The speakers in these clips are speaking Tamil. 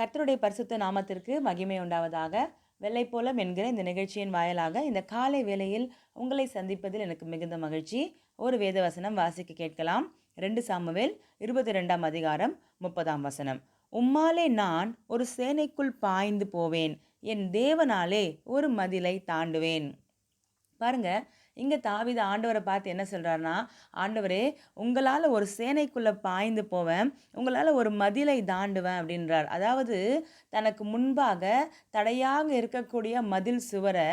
கர்த்தருடைய பரிசுத்த நாமத்திற்கு மகிமை உண்டாவதாக. வெள்ளை போலம் என்கிற இந்த நிகழ்ச்சியின் வாயிலாக இந்த காலை வேளையில் உங்களை சந்திப்பதில் எனக்கு மிகுந்த மகிழ்ச்சி. ஒரு வேத வசனம் வாசிக்க கேட்கலாம். ரெண்டு சாமுவேல் இருபத்தி ரெண்டாம் அதிகாரம் முப்பதாம் வசனம். உம்மாலே நான் ஒரு சேனைக்குள் பாய்ந்து போவேன். என் தேவனாலே ஒரு மதிலை தாண்டுவேன். பாருங்க இங்கே தாவித ஆண்டவரை பார்த்து என்ன சொல்கிறாருன்னா ஆண்டவரே உங்களால் ஒரு சேனைக்குள்ளே பாய்ந்து போவேன் உங்களால் ஒரு மதிலை தாண்டுவேன் அப்படின்றார். அதாவது தனக்கு முன்பாக தடையாக இருக்கக்கூடிய மதில் சுவரை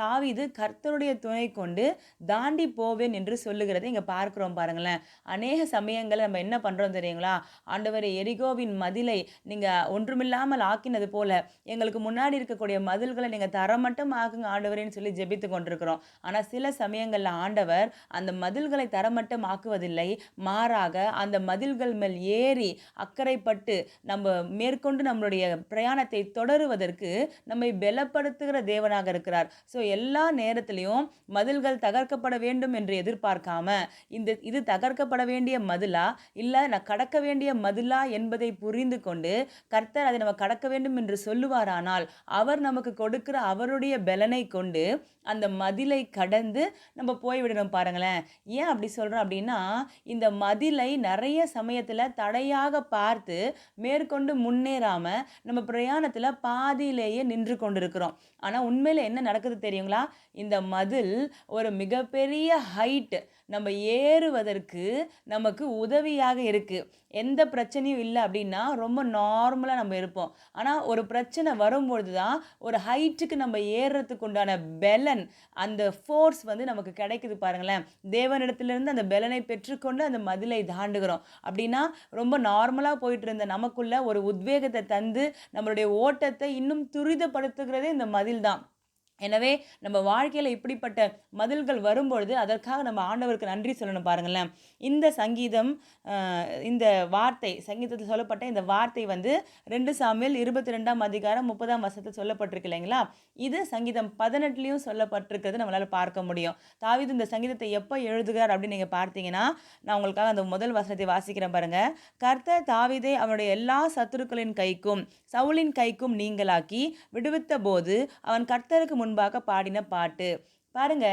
தாவிது கர்த்தருடைய துணை கொண்டு தாண்டி போவேன் என்று சொல்லுகிறதை இங்கே பார்க்குறோம் பாருங்களேன். அநேக சமயங்கள் நம்ம என்ன பண்ணுறோம் தெரியுங்களா? ஆண்டவர் எரிகோவின் மதிலை நீங்கள் ஒன்றுமில்லாமல் ஆக்கினது போல எங்களுக்கு முன்னாடி இருக்கக்கூடிய மதில்களை நீங்கள் தர மட்டும் ஆக்குங்க ஆண்டவரேன்னு சொல்லி ஜெபித்து கொண்டிருக்கிறோம். ஆனால் சில சமயங்களில் ஆண்டவர் அந்த மதில்களை தரமட்டம் ஆக்குவதில்லை. மாறாக அந்த மதில்கள் மேல் ஏறி அக்கறைப்பட்டு நம்ம மேற்கொண்டு நம்மளுடைய பிரயாணத்தை தொடருவதற்கு நம்மை பலப்படுத்துகிற தேவனாக இருக்கிறார். ஸோ எல்லா நேரத்திலையும் மதில்கள் தகர்க்கப்பட வேண்டும் என்று எதிர்பார்க்காம இந்த இது தகர்க்கப்பட வேண்டிய மதிலா? இல்லை நான் கடக்க வேண்டிய மதிலா என்பதை புரிந்து கொண்டு கர்த்தர் அதை நம்ம கடக்க வேண்டும் என்று சொல்லுவாரானால் அவர் நமக்கு கொடுக்கிற அவருடைய பலனை கொண்டு அந்த மதிலை கடந்து நம்ம போய்விடணும் பாருங்களேன். ஏன் அப்படி சொல்கிறோம் அப்படின்னா இந்த மதிலை நிறைய சமயத்தில் தடையாக பார்த்து மேற்கொண்டு முன்னேறாமல் நம்ம பிரயாணத்தில் பாதியிலேயே நின்று கொண்டிருக்கிறோம். ஆனால் உண்மையில் என்ன நடக்குது தெரியுங்களா? இந்த மதில் ஒரு மிகப்பெரிய ஹைட் நம்ம ஏறுவதற்கு நமக்கு உதவியாக இருக்குது எந்த பிரச்சனையும் இல்லை அப்படின்னா ரொம்ப நார்மலாக நம்ம இருப்போம். ஆனால் ஒரு பிரச்சனை வரும்பொழுது தான் ஒரு ஹைட்டுக்கு நம்ம ஏறுறதுக்கு உண்டான பெலன் அந்த ஃபோர்ஸ் வந்து நமக்கு கிடைக்குது பாருங்களேன். தேவனிடத்திலிருந்து அந்த பெலனை பெற்றுக்கொண்டு அந்த மதிலை தாண்டுகிறோம். அப்படின்னா ரொம்ப நார்மலாக போயிட்டு இருந்த நமக்குள்ள ஒரு உத்வேகத்தை தந்து நம்மளுடைய ஓட்டத்தை இன்னும் துரிதப்படுத்துகிறதே இந்த மதில் தான் எனவே நம்ம வாழ்க்கையில் இப்படிப்பட்ட மதில்கள் வரும்பொழுது அதற்காக நம்ம ஆண்டவருக்கு நன்றி சொல்லணும் பாருங்களேன். இந்த சங்கீதம் இந்த வார்த்தை சங்கீதத்தில் சொல்லப்பட்ட இந்த வார்த்தை வந்து ரெண்டு சாமியில் இருபத்தி ரெண்டாம் அதிகாரம் முப்பதாம் வருஷத்தில் சொல்லப்பட்டிருக்கு இல்லைங்களா? இது சங்கீதம் பதினெட்டுலேயும் சொல்லப்பட்டிருக்கிறது நம்மளால் பார்க்க முடியும். தாவிது இந்த சங்கீதத்தை எப்போ எழுதுகிறார் அப்படின்னு நீங்கள் பார்த்தீங்கன்னா நான் உங்களுக்காக அந்த முதல் வசனத்தை வாசிக்கிறேன் பாருங்கள் கர்த்தர் தாவிதை அவனுடைய எல்லா சத்துருக்களின் கைக்கும் சவுளின் கைக்கும் நீங்களாக்கி விடுவித்த போது அவன் கர்த்தருக்கு முன்பாக பாடின பாட்டு. பாருங்க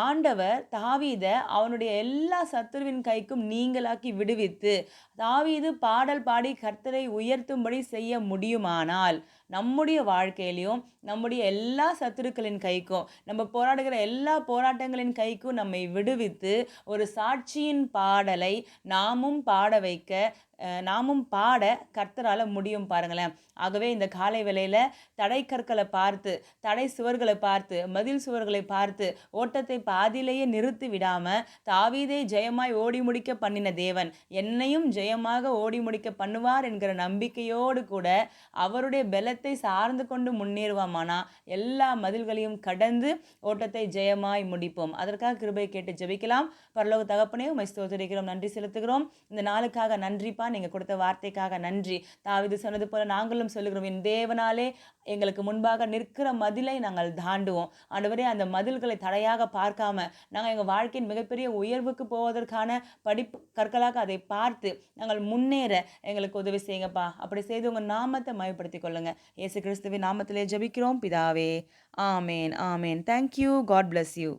ஆண்டவர் தாவீத அவனுடைய எல்லா சத்துருவின் கைக்கும் நீங்களாக்கி விடுவித்து தாவீது பாடல் பாடி கர்த்தரை உயர்த்தும்படி செய்ய முடியுமானால் நம்முடைய வாழ்க்கையிலையும் நம்முடைய எல்லா சத்துருக்களின் கைக்கும் நம்ம போராடுகிற எல்லா போராட்டங்களின் கைக்கும் நம்மை விடுவித்து ஒரு சாட்சியின் பாடலை நாமும் பாட வைக்க நாமும் பாட கர்த்தரால் முடியும் பாருங்களேன். ஆகவே இந்த காலை வேளையில் தடை கற்களை பார்த்து தடை சுவர்களை பார்த்து மதில் சுவர்களை பார்த்து ஓட்டத்தை பாதியிலேயே நிறுத்தி விடாமல் தாவீதை ஜெயமாய் ஓடி முடிக்க பண்ணின தேவன் என்னையும் ஜெயமாக ஓடி முடிக்க பண்ணுவார் என்கிற நம்பிக்கையோடு கூட அவருடைய பலத்தை சார்ந்து கொண்டு முன்னேறுவாமானா எல்லா மதில்களையும் கடந்து ஓட்டத்தை ஜெயமாய் முடிப்போம். அதற்காக கிருபை கேட்டு ஜெபிக்கலாம். பரலோக தகப்பனையும் மைஸ்தோத்திரிக்கிறோம் நன்றி செலுத்துகிறோம். இந்த நாளுக்காக நன்றிப்பா நீங்கள் கொடுத்த வார்த்தைக்காக நன்றி. தாவிது சொன்னது போல நாங்களும் சொல்லுகிறோம் என் தேவனாலே எங்களுக்கு முன்பாக நிற்கிற மதிலை நாங்கள் தாண்டுவோம். ஆண்டவரே அந்த மதில்களை தடையாக பார்க்காம நாங்கள் எங்கள் வாழ்க்கையின் மிகப்பெரிய உயர்வுக்கு போவதற்கான படிப்பு கற்களாக அதை பார்த்து நாங்கள் முன்னேற எங்களுக்கு உதவி செய்யுங்கப்பா. அப்படி செய்து உங்கள் நாமத்தை மயப்படுத்திக் கொள்ளுங்கள் இயேசு கிறிஸ்துவின் நாமத்திலே ஜபிக்கிறோம். பிதாவே amen amen. Thank you God bless you